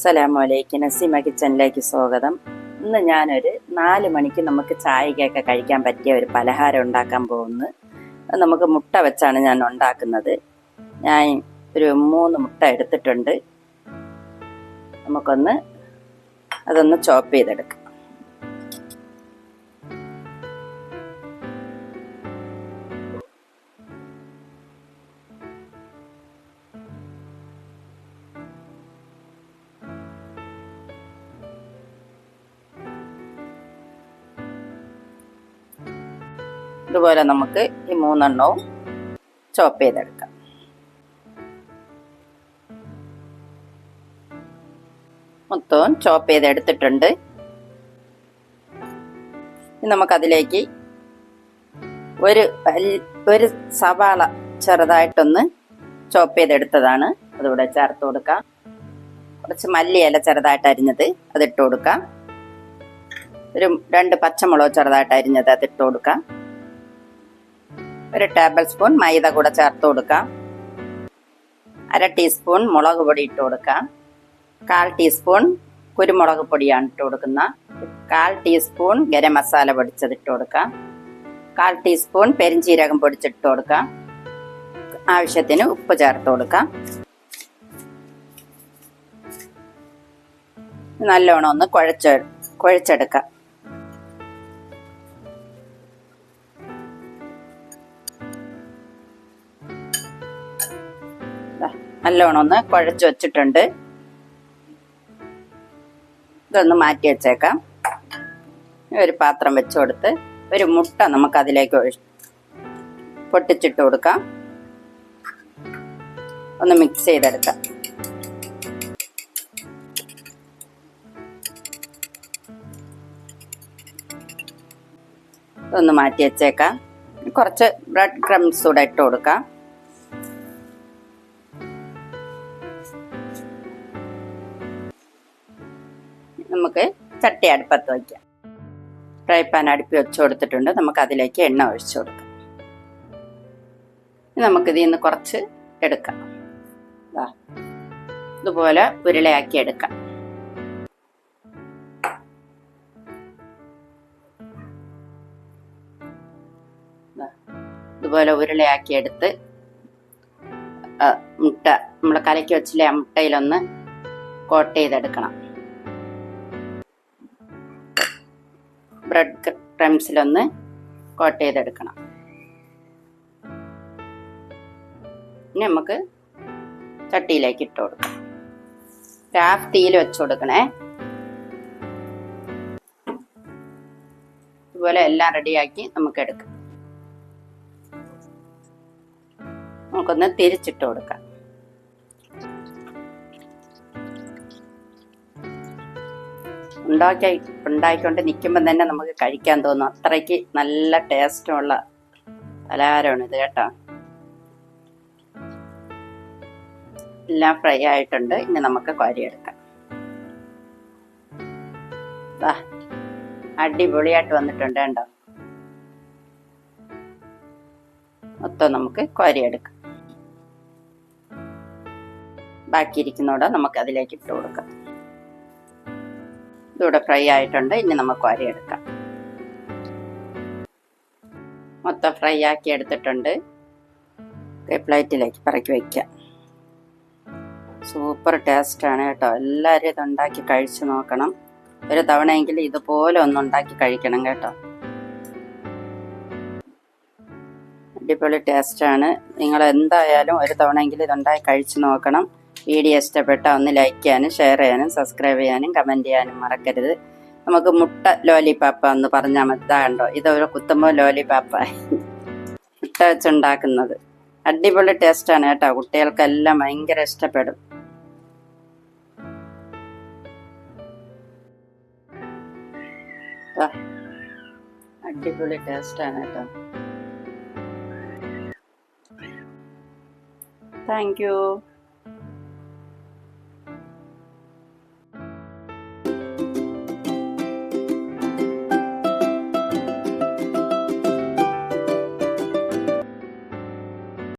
അസ്സലാമലൈക്കും നസീമ കിച്ചണിലേക്ക് സ്വാഗതം. ഇന്ന് ഞാനൊരു നാല് മണിക്ക് നമുക്ക് ചായക്കൊക്കെ കഴിക്കാൻ പറ്റിയ ഒരു പലഹാരം ഉണ്ടാക്കാൻ പോകുന്നു. നമുക്ക് മുട്ട വെച്ചാണ് ഞാൻ ഉണ്ടാക്കുന്നത്. ഞാൻ ഒരു മൂന്ന് മുട്ട എടുത്തിട്ടുണ്ട്. നമുക്കൊന്ന് അതൊന്ന് ചോപ്പ് ചെയ്തെടുക്കാം. ഇതുപോലെ നമുക്ക് ഈ മൂന്നെണ്ണവും ചോപ്പ് ചെയ്തെടുക്കാം. മൊത്തവും ചോപ്പ് ചെയ്തെടുത്തിട്ടുണ്ട്. നമുക്കതിലേക്ക് ഒരു ഒരു സവാള ചെറുതായിട്ടൊന്ന് ചോപ്പ് ചെയ്തെടുത്തതാണ്. അതിവിടെ ചേർത്ത് കൊടുക്കാം. കുറച്ച് മല്ലിയില ചെറുതായിട്ട് അരിഞ്ഞത് അതിട്ട് കൊടുക്കാം. ഒരു രണ്ട് പച്ചമുളക് ചെറുതായിട്ട് അരിഞ്ഞത് അതിട്ട് കൊടുക്കാം. ഒരു ടേബിൾ സ്പൂൺ മൈദ കൂടെ ചേർത്ത് കൊടുക്കാം. അര ടീസ്പൂൺ മുളക് പൊടി ഇട്ട് കൊടുക്കാം. കാൽ ടീസ്പൂൺ കുരുമുളക് പൊടിയാണ് ഇട്ട് കൊടുക്കുന്ന കാൽ ടീസ്പൂൺ ഗരം മസാല പൊടിച്ചത് ഇട്ട് കൊടുക്കാം. കാൽ ടീസ്പൂൺ പെരിഞ്ചീരകം പൊടിച്ചിട്ട് കൊടുക്കാം. ആവശ്യത്തിന് ഉപ്പ് ചേർത്ത് കൊടുക്കാം. നല്ലോണം ഒന്ന് കുഴച്ച് കുഴച്ചെടുക്കാം. നല്ലോണം ഒന്ന് കുഴച്ച് വെച്ചിട്ടുണ്ട്. ഇതൊന്ന് മാറ്റി വെച്ചേക്കാം. ഒരു പാത്രം വെച്ച് കൊടുത്ത് ഒരു മുട്ട നമുക്ക് അതിലേക്ക് ഒഴി- പൊട്ടിച്ചിട്ട് കൊടുക്കാം. ഒന്ന് മിക്സ് ചെയ്തെടുക്കാം. ഒന്ന് മാറ്റി വെച്ചേക്കാം. കുറച്ച് ബ്രെഡ് ക്രംസ് കൂടെ ഇട്ട് കൊടുക്കാം. നമുക്ക് ചട്ടി അടുപ്പത്ത് വയ്ക്കാം ഫ്രൈ പാൻ അടുപ്പി വെച്ച് കൊടുത്തിട്ടുണ്ട്. നമുക്ക് അതിലേക്ക് എണ്ണ ഒഴിച്ചു കൊടുക്കാം. നമുക്കിതിൽ നിന്ന് കുറച്ച് എടുക്കാം. ഇതുപോലെ ഉരുളയാക്കി എടുക്കാം. ഇതുപോലെ ഉരുളയാക്കി എടുത്ത് മുട്ട നമ്മൾ കലക്കി വെച്ചില്ലേ ആ മുട്ടയിലൊന്ന് കോട്ട് ചെയ്തെടുക്കണം. ബ്രെഡ് ക്രംസിലൊന്ന് കോട്ട് ചെയ്തെടുക്കണം. ഇനി നമുക്ക് ചട്ടിയിലേക്ക് ഇട്ട് കൊടുക്കാം. ഹാഫ് തീയിൽ വെച്ച് കൊടുക്കണേ. ഇതുപോലെ എല്ലാം റെഡിയാക്കി നമുക്ക് എടുക്കാം. നമുക്കൊന്ന് തിരിച്ചിട്ട് കൊടുക്കാം. ഉണ്ടാക്കി ഉണ്ടാക്കിക്കൊണ്ട് നിൽക്കുമ്പോൾ തന്നെ നമുക്ക് കഴിക്കാൻ തോന്നും. അത്രയ്ക്ക് നല്ല ടേസ്റ്റുള്ള പലഹാരമാണ് ഇത് കേട്ടോ. എല്ലാം ഫ്രൈ ആയിട്ടുണ്ട്. ഇനി നമുക്ക് കോരിയെടുക്കാം. അടിപൊളിയായിട്ട് വന്നിട്ടുണ്ട് കേട്ടോ മൊത്തം നമുക്ക് കോരിയെടുക്കാം. ബാക്കിയിരിക്കുന്നോടെ നമുക്ക് അതിലേക്ക് ഇട്ട് കൊടുക്കാം. ഇതിവിടെ ഫ്രൈ ആയിട്ടുണ്ട്. ഇനി നമുക്ക് അരിയെടുക്കാം മൊത്തം ഫ്രൈ ആക്കി എടുത്തിട്ടുണ്ട്. പ്ലേറ്റിലേക്ക് പറക്കി വയ്ക്കാം സൂപ്പർ ടേസ്റ്റാണ് കേട്ടോ. എല്ലാവരും ഇത് ഉണ്ടാക്കി കഴിച്ചു നോക്കണം. ഒരു തവണയെങ്കിലും ഇതുപോലെ ഒന്ന് ഉണ്ടാക്കി കഴിക്കണം കേട്ടോ. അടിപൊളി ടേസ്റ്റാണ് നിങ്ങൾ എന്തായാലും ഒരു തവണയെങ്കിലും ഇതുണ്ടാക്കി കഴിച്ചു നോക്കണം. വീഡിയോ ഇഷ്ടപ്പെട്ട ഒന്ന് ലൈക്ക് ചെയ്യാനും ഷെയർ ചെയ്യാനും സബ്സ്ക്രൈബ് ചെയ്യാനും കമന്റ് ചെയ്യാനും മറക്കരുത്. നമുക്ക് മുട്ട ലോലിപ്പാപ്പ എന്ന് പറഞ്ഞാൽ മതി. ഇതാണ്ടോ ഇതൊരു കുത്തുമ്പോൾ ലോലിപ്പാപ്പ മുട്ട വെച്ചുണ്ടാക്കുന്നത്. അടിപൊളി ടേസ്റ്റാണ് കേട്ടോ. കുട്ടികൾക്കെല്ലാം ഭയങ്കര ഇഷ്ടപ്പെടും. അടിപൊളി ടേസ്റ്റാണ് കേട്ടോ. Thank you